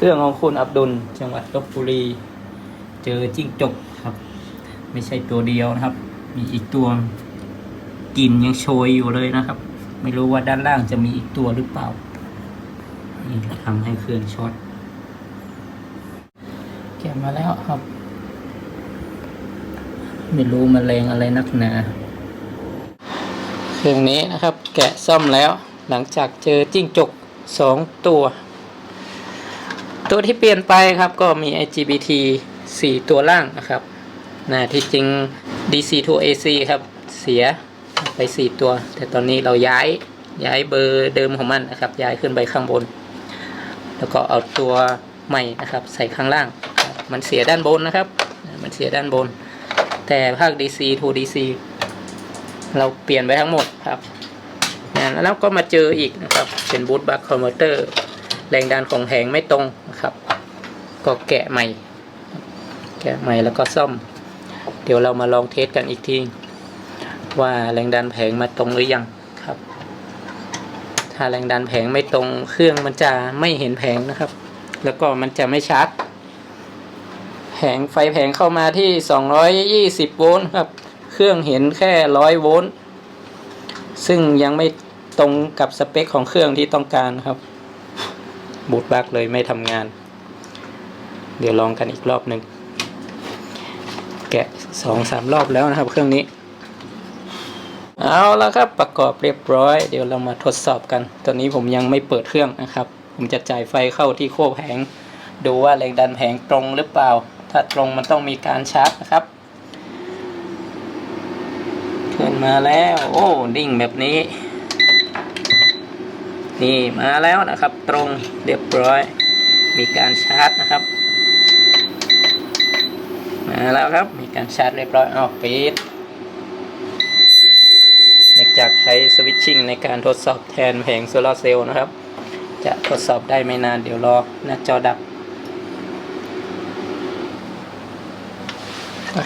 เรื่องของคุณอับดุลจังหวัดลบบุรี เจอจิ้งจกครับ ไม่ใช่ตัวเดียวนะครับ มีอีกตัวกินยังโชยอยู่เลยนะครับ ไม่รู้ว่าด้านล่างจะมีอีกตัวหรือเปล่านี่ทำให้เครื่องช็อตแกะมาแล้วครับ ไม่รู้มแมลงอะไรนักหนาเครื่องนี้นะครับ แกะซ่อมแล้ว หลังจากเจอจิ้งจกสองตัว ตัวที่เปลี่ยนไปครับก็มี IGBT 4 ตัวล่างนะครับนะที่จริง DC to AC ครับ เสียไป 4 ตัว แต่ตอนนี้เราย้ายย้ายเบอร์เดิมของมันนะครับ ย้ายขึ้นไปข้างบน แล้วก็เอาตัวใหม่นะครับ ใส่ข้างล่าง มันเสียด้านบนนะครับ มันเสียด้านบน แต่ภาค DC to DC เราเปลี่ยนไปทั้งหมดครับ แล้วก็มาเจออีกนะครับ เป็นบูทบัคคอมเมอร์เตอร์ แรงดันของแผงไม่ตรงนะครับ ก็แกะใหม่ แกะใหม่แล้วก็ซ่อม เดี๋ยวเรามาลองเทสกันอีกที ว่าแรงดันแผงมาตรงหรือยังครับ ถ้าแรงดันแผงไม่ตรงเครื่องมันจะไม่เห็นแผงนะครับ แล้วก็มันจะไม่ชาร์จแผงไฟแผงเข้ามาที่ 220 โวลต์ครับ เครื่องเห็นแค่ 100 โวลต์ ซึ่งยังไม่ตรงกับสเปคของเครื่องที่ต้องการครับ บูทบักเลยไม่ทำงาน เดี๋ยวลองกันอีกรอบหนึ่งแกะสองสามรอบแล้วนะครับเครื่องนี้ เอาแล้วครับประกอบเรียบร้อย เดี๋ยวเรามาทดสอบกัน ตอนนี้ผมยังไม่เปิดเครื่องนะครับ ผมจะจ่ายไฟเข้าที่โค้แผง ดูว่าแรงดันแผงตรงหรือเปล่า ถ้าตรงมันต้องมีการชาร์จนะครับขึ้นมาแล้ว โอ้ดิ่งแบบนี้ นี่มาแล้วนะครับ ตรงเรียบร้อย มีการชาร์จนะครับ มาแล้วครับมีการชาร์จเรียบร้อยเอาปิดเนื่องจากใช้สวิตชิ่งในการทดสอบแทนแผงโซลาเซลล์นะครับ จะทดสอบได้ไม่นานเดี๋ยวรอหน้าจอดับ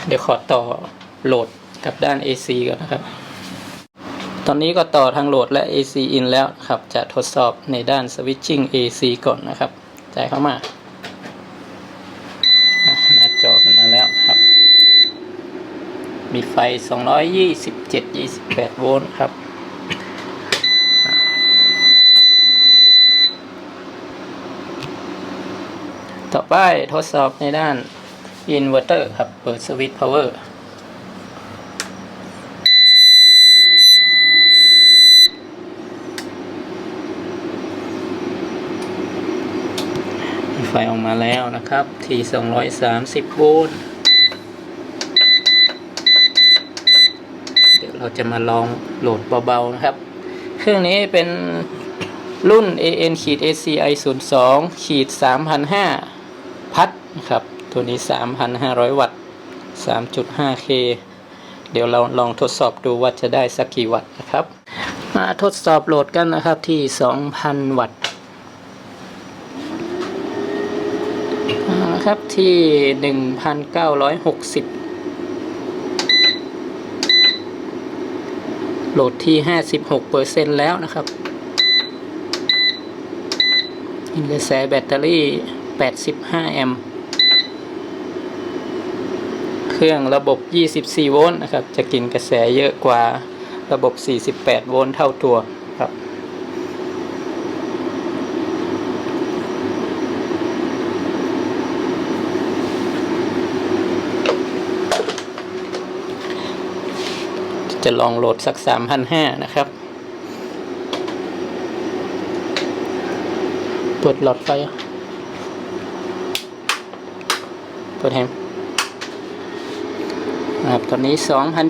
เดี๋ยวขอต่อโหลดกับด้าน AC ก่อนนะครับ อนนี้ก็ต่อทางโหลดและ AC in แล้วครับ จะทดสอบในด้าน switching AC ก่อนนะครับจ่ายเข้ามาหน้าจอขึ้นมาแล้วครับ มีไฟ 227 28 โวลต์ครับต่อไปทดสอบในด้านอินเวอร์เตอร์ครับ เปิดสวิตช์พาวเวอร์ ไฟออกมาแล้วนะครับ ที่ 230 โวลต์ เดี๋ยวเราจะมาลองโหลดเบาๆนะครับ เครื่องนี้เป็นรุ่น AN ฉีด ACI 0 2ขีด3,500พัดนะครับ ตัวนี้ 3,500 วัตต์ 3.5K เดี๋ยวเราลองทดสอบดูว่าจะได้สักกี่วัตต์นะครับ มาทดสอบโหลดกันนะครับที่ 2,000 วัตต์ นะครับที่หนึ่งพันเก้าร้อยหกสิบโหลดที่ห้าสิบหกเปอร์เซ็นแล้วนะครับกระแสแบตเตอรี่แปดสิบห้าแอมป์เครื่องระบบยี่สิบสี่โวลต์นะครับ จะกินกระแสเยอะกว่าระบบสี่สิบแปดโวลต์เท่าตัว จะลองโหลดสัก 3,500 นะครับ เปิดหลอดไฟ เปิดแฮมครับตอนนี้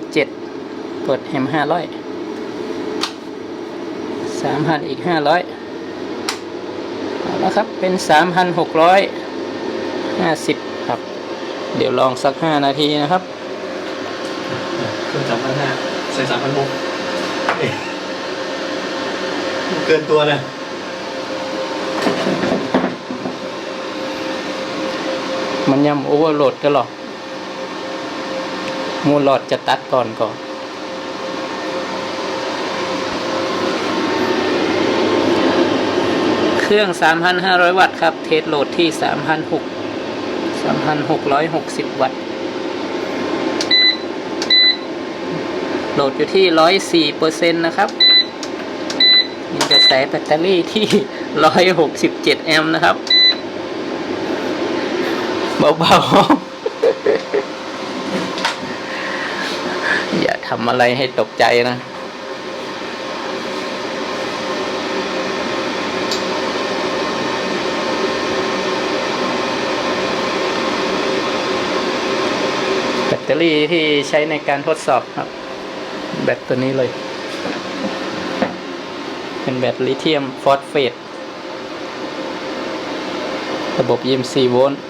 2,007 เปิดแฮม500 3,000 อีก 500เอาละครับ เป็น 3,650 ครับ เดี๋ยวลองสัก 5 นาทีนะครับเครื่องสามพันห้า ใส่สามพันหกเกินตัวเลยมันยังโอเวอร์โหลดก็หรอกมูลหลอดจะตัดก่อนก่อน เครื่อง 3,500 วัตต์ครับนะครับเทสโหลดที่ 3,600 3,660 วัตต์ โหลดอยู่ที่104เปอร์เซ็นต์นะครับ มีกระแสแบตเตอรี่ที่167แอมป์นะครับ เบาๆ อย่าทำอะไรให้ตกใจนะแบตเตอรี่ที่ใช้ในการทดสอบครับ แบตตัวนี้เลย เป็นแบตลิเธียมฟอสเฟต ระบบ EMC โวลต์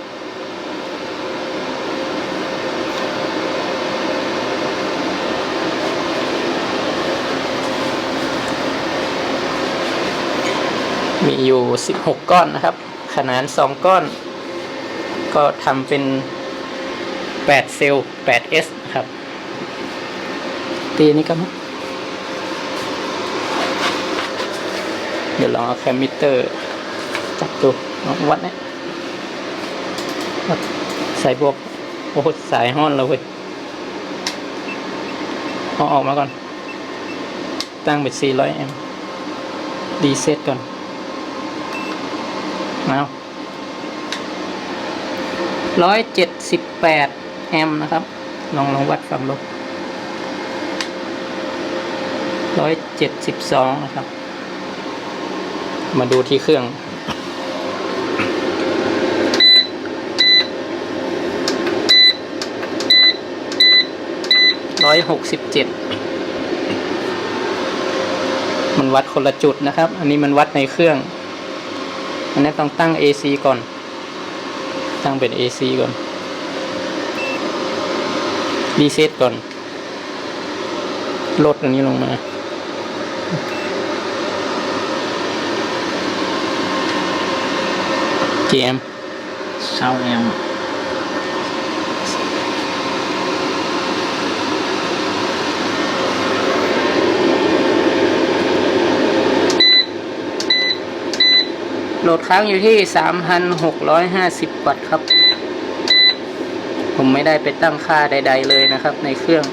มีอยู่ 16 ก้อนนะครับ ขนาด2ก้อน ก็ทำเป็น 8 เซลล์ 8S ตีนี้กันเดี๋ยวลองเอาแคมมิเตอร์ จับดูลองวัดนะวัดใส่บวกโอ้โหสายห้อนแล้วเว้ยเอาออกมาก่อน ตั้งเป็น400แอมป์ดีเซตก่อนเอาร้อยเจ็ดสิบแปดแอมป์นะครับ ลองลองวัดฝั่งลบ ร้อยเจ็ดสิบสองนะครับ มาดูที่เครื่อง ร้อยหกสิบเจ็ด มันวัดคนละจุดนะครับ อันนี้มันวัดในเครื่อง อันนี้ต้องตั้ง AC ก่อน ตั้งเป็น AC ก่อน รีเซ็ตก่อน ลดอันนี้ลงมา GM เช้าแอมโหลดค้างอยู่ที่ 3,650 วัตต์ครับ ผมไม่ได้ไปตั้งค่าใด ๆ เลยนะครับ ในเครื่อง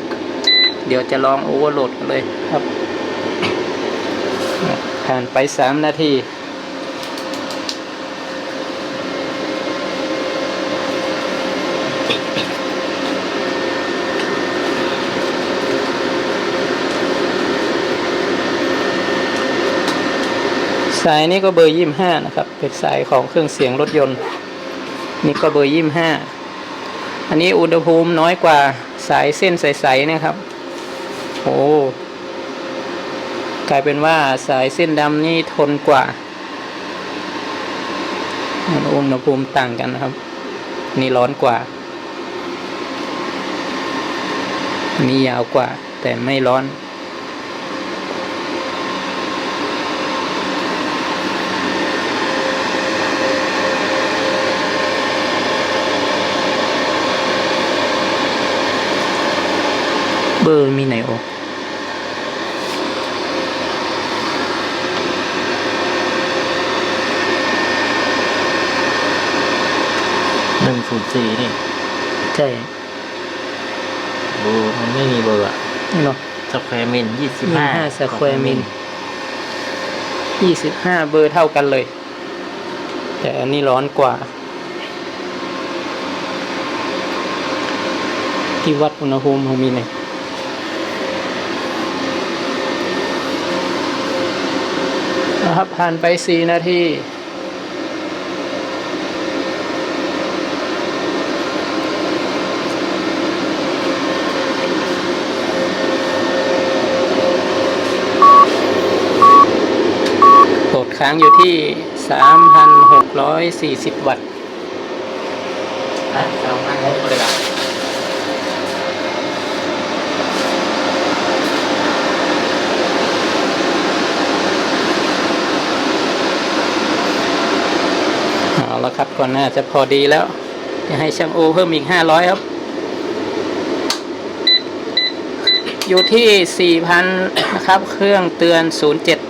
เดี๋ยวจะลองโอเวอร์โหลดกันเลยครับ ผ่านไป 3 นาที สายนี้ก็เบอร์ยี่ห้านะครับ เป็นสายของเครื่องเสียงรถยนต์ นี่ก็เบอร์ยี่ห้าอันนี้อุณหภูมิน้อยกว่าสายเส้นใสๆนะครับ โอ้กลายเป็นว่าสายเส้นดำนี่ทนกว่าอุณหภูมิต่างกันนะครับ นี่ร้อนกว่า อันนี้ยาวกว่า แต่ไม่ร้อนเบอร์มีไหนโอหนึ่งศูนย์สี่นี่ ใช่ เบอร์มันไม่มีเบอร์อะนี่เนาะสแควร์มิลยี่สิบยี่ห้าห้าสแควร์มิลยี่สิบห้าเบอร์เท่ากันเลย แต่อันนี้ร้อนกว่า ที่วัดอุณหภูมิของมีไหนนะครับผ่านไปสี่นาที ค้างอยู่ที่ 3,640 วัตต์อะเอามาให้เลยละเอาละครับก่อนหน้าจะพอดีแล้ว จะให้ช่างโอเพิ่มอีก 500 ครับ อยู่ที่ 4,000 นะครับ เครื่องเตือน 07ครับ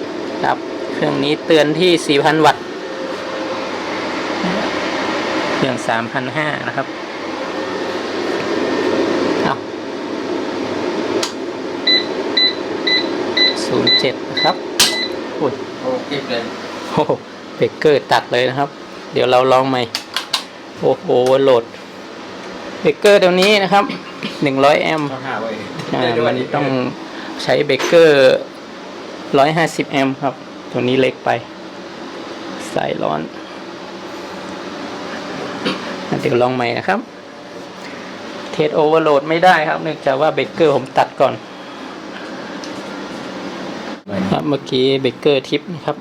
เครื่องนี้เตือนที่ 4,000 วัตต์อย่างสามพันห้านะครับเอาศูนย์เจ็ดนะครับอุ้ยโอ้เก็บเลยโอ้โหเบรกเกอร์ตัดเลยนะครับ เดี๋ยวเราลองใหม่ โอ้โหโหลดเบรกเกอร์ตัวนี้นะครับ 100 แอมป์ต้องหาไว้อ่าได้ด้วยมันต้องใช้เบรกเกอร์ 150 แอมป์ครับ ตัวนี้เล็กไปสายร้อน เดี๋ยวลองใหม่นะครับ เทสโอเวอร์โหลดไม่ได้ครับ เนื่องจากว่าเบเกอร์ผมตัดก่อน ครับเมื่อกี้เบเกอร์ทิปนะครับ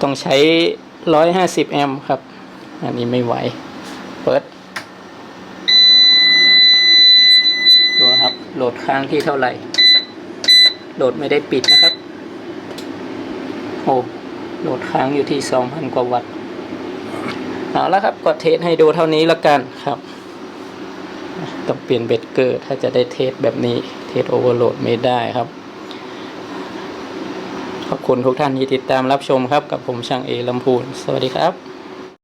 ต้องใช้ 150 แอมป์ครับ อันนี้ไม่ไหว เปิดดูนะครับ โหลดค้างที่เท่าไหร่ โหลดไม่ได้ปิดนะครับ โอ้โหลดค้างอยู่ที่ 2,000 กว่าวัตต์เอาละครับก็เทสให้ดูเท่านี้ละกันครับต้องเปลี่ยนเบรกเกอร์ ถ้าจะได้เทสแบบนี้เทสโอเวอร์โหลดไม่ได้ครับ ขอบคุณทุกท่านที่ติดตามรับชมครับ กับผมช่างเอลำพูน สวัสดีครับ